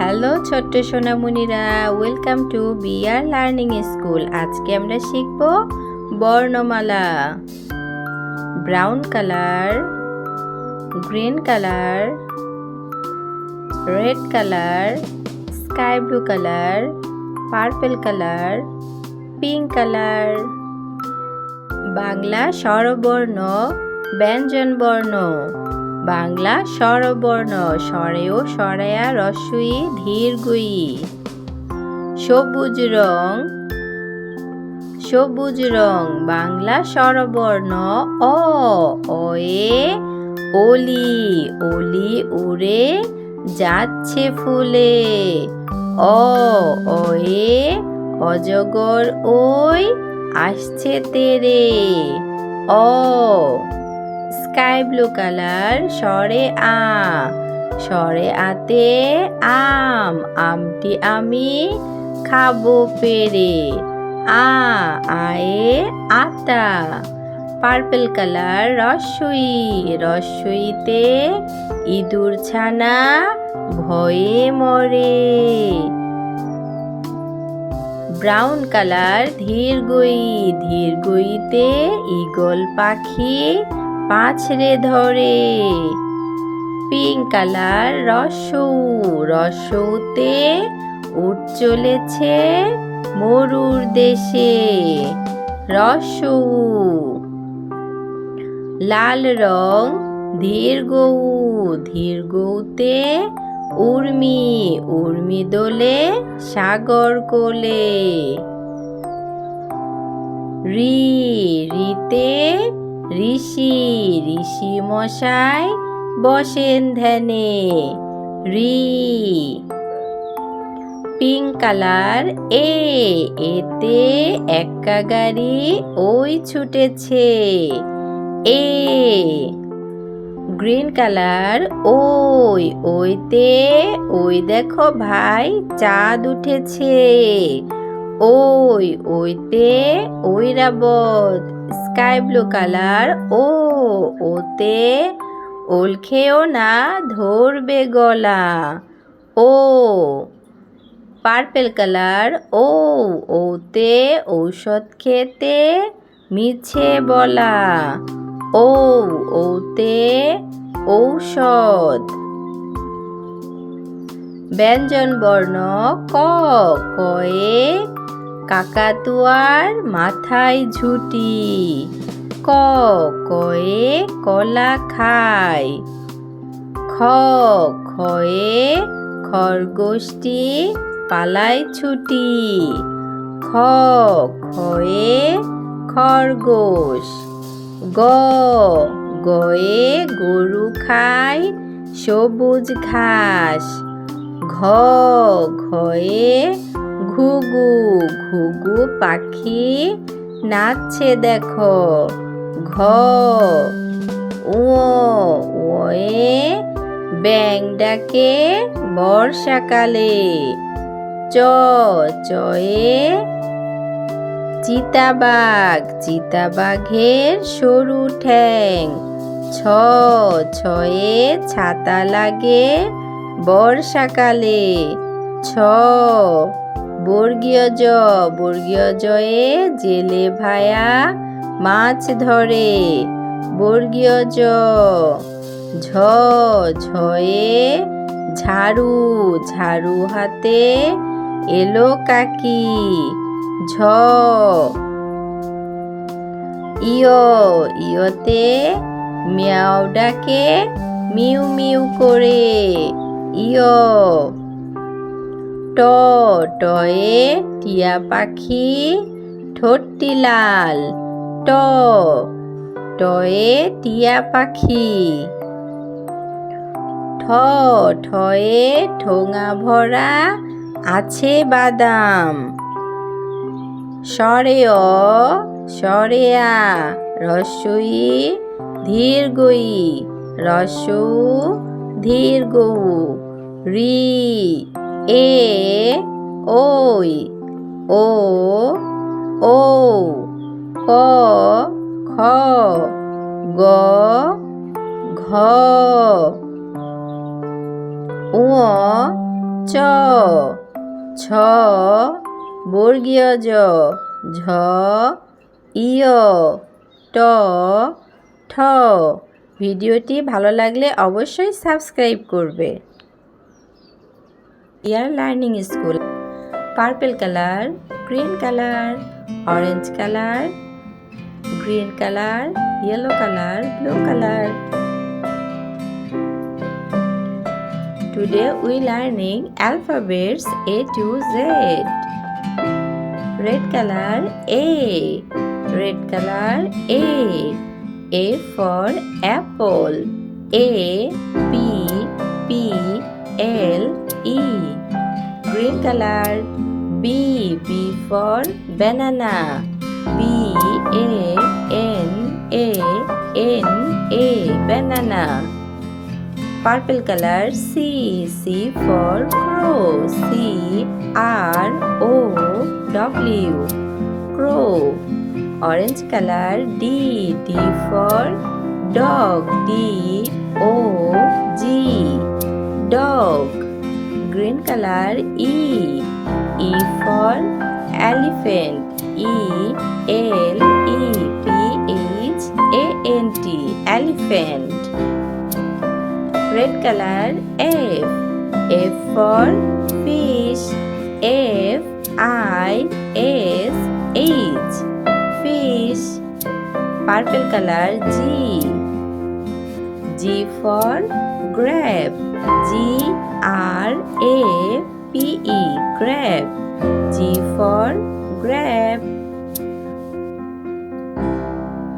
Hello ছোট্ট সোনামুনিরা welcome to bear learning school আজকে আমরা শিখব বর্ণমালা brown colour green colour red colour sky blue colour purple colour pink colour Bangla স্বরবর্ণ ব্যঞ্জন বর্ণ বাংলা স্বরবর্ণ ও সরায়া রসুই ধীরগুই সবুজ রং সবুজ রং বাংলা স্বরবর্ণ অ অয়ে অলি অলি উড়ে যাচ্ছে ফুলে অ অয়ে অজগর ওই আসছে তেরে অ স্কাই ব্লু কালার সরে আ সরে আতে আম আমটি আমি খাবো পেরে আ আয়ে আতা পার্পল কালার রসই রসইতে ইঁদুর ছানা ভয়ে মরে ব্রাউন কালার ধীর গইতে ইগল পাখি পাঁচড়ে ধরে পিঙ্ক কালার রসৌ রসৌতে উঠ চলেছে মরুর দেশে রসৌ লাল রং ধীর গৌ ধীর গৌতে উর্মি উর্মি দোলে সাগর কোলে রি রিতে ঋষি ঋষি মশাই বসেন ধ্যানে রি পিঙ্ক কালার এ এতে একা গাড়ি ওই ছুটেছে এ গ্রিন কালার ওই ওইতে ওই দেখো ভাই চাঁদ উঠেছে ওই ওইতে ওই রাবত স্কাই ব্লু কালার ও ওতে ওল খেয়েও না ধরবে গলা ও পার্পেল কালার ও ওতে ঔষধ খেতে মিছে বলা ও ওতে ঔষধ ব্যঞ্জন বর্ণ ক কয়ে কাকাতুয়ার মাথায় ঝুটি ক কয়ে কলা খায় খ খয়ে খরগোষ্ঠী পালায় ছুটি খ খয়ে খরগোশ গ গয়ে গরু খায় সবুজ ঘাস ঘ ঘয়ে ঘুঘু ঘুঘু পাখি নাচছে দেখো ঘ ও ওয়ে ব্যাং ডাকে বর্ষাকালে চ চয়ে চিতাবাঘ চিতাবাঘের সরু ঠ্যাং ছ ছয়ে ছাতা লাগে বর্ষাকালে ছ বর্গীয় জ বর্গীয় জয়ে জেলে ভায়া মাছ ধরে বর্গীয় জ ঝ ঝয়ে ঝাড়ু ঝাড়ু হাতে এলো কাকি ঝ ইয় ইয়তে মিয়াও ডাকে মিউ মিউ করে ইয় ট টয়ে টিয়া পাখি ঠোঁটটি লাল ট টয়ে টিয়া পাখি ঠ ঠয়ে ঠোঙা ভরা আছে বাদাম সরে অ সরেয়া রসই ধীরগই রসু ধীরগৌ রি এ ওই ও ও ক খ গ ঘ উ চ ছ বর্গীয় জ ঝ ইয় ট ঠ ভিডিওটি ভালো লাগলে অবশ্যই সাবস্ক্রাইব করবে year learning school purple colour green colour orange colour green colour yellow colour blue colour Today we learning alphabets A to Z. Red color A. Red color A. A for apple. A B P L E green color. B. B for banana. B A N A N A banana. Purple color C C for crow C R O W crow. Orange color D D for dog D O G dog. green color E. E for elephant. E L E P H A N T elephant. Red color F. F for fish. F I S H fish. Purple color G. G for grape, G-R-A-P-E, grape. G for grape.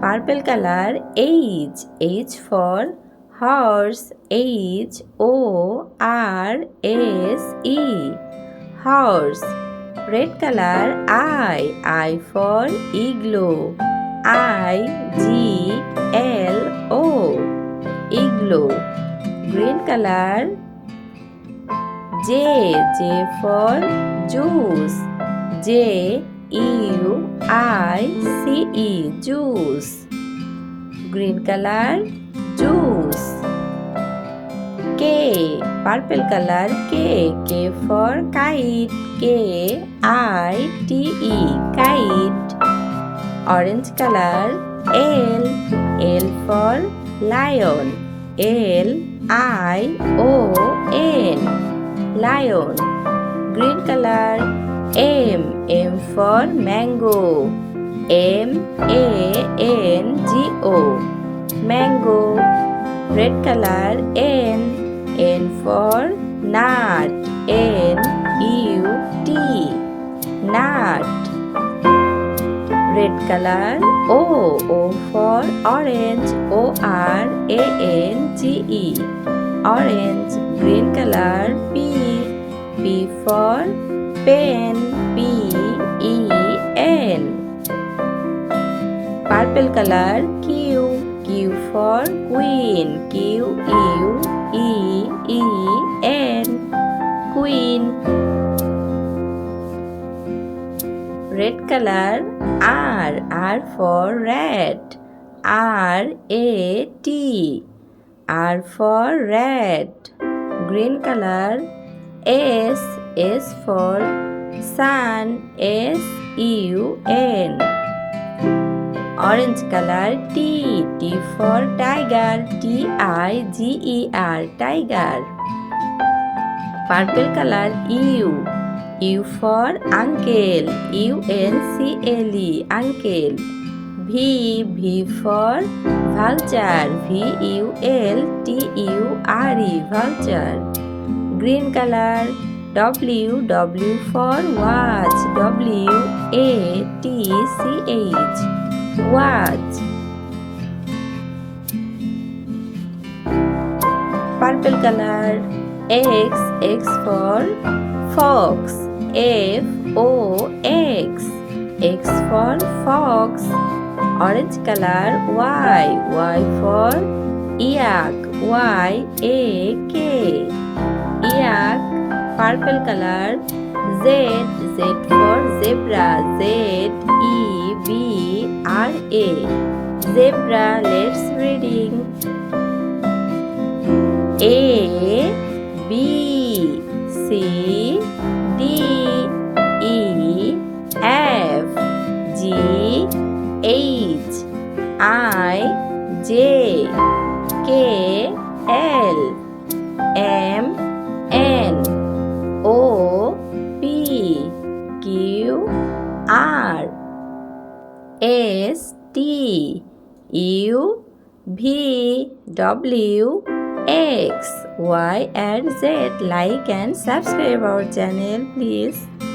Purple color, H, H for horse, H-O-R-S-E, horse. Red color, I for igloo, I-G-L. Blue. Green color. J. J for juice. J U I C E. Juice. Green color. Juice. K. Purple color. K. K for kite. K I T E. Kite. Orange color. L. L for lion. Lion, lion. Green color. M for mango. mango, mango. Red color. N for nut. nut, red color O O for orange O R A N G E orange green color P P for pen P E N purple color Q Q for queen Q U E E N queen red color R R for red R A T R for red green color S S for sun S U N orange color T T for tiger T I G E R tiger purple color U U for uncle, U-N-C-L-E, uncle. V, V for vulture, V-U-L-T-U-R-E, vulture. Green color, W, W for watch, W-A-T-C-H, watch. Purple color, X, X for fox, F O X. X for fox. Orange color Y. Y for yak. Y A K. Yak. Purple color Z. Z for zebra. Z E B R A. Zebra. Let's reading. A B C J K L M N O P Q R S T U V W X, Y, and Z. Like and subscribe our channel, please.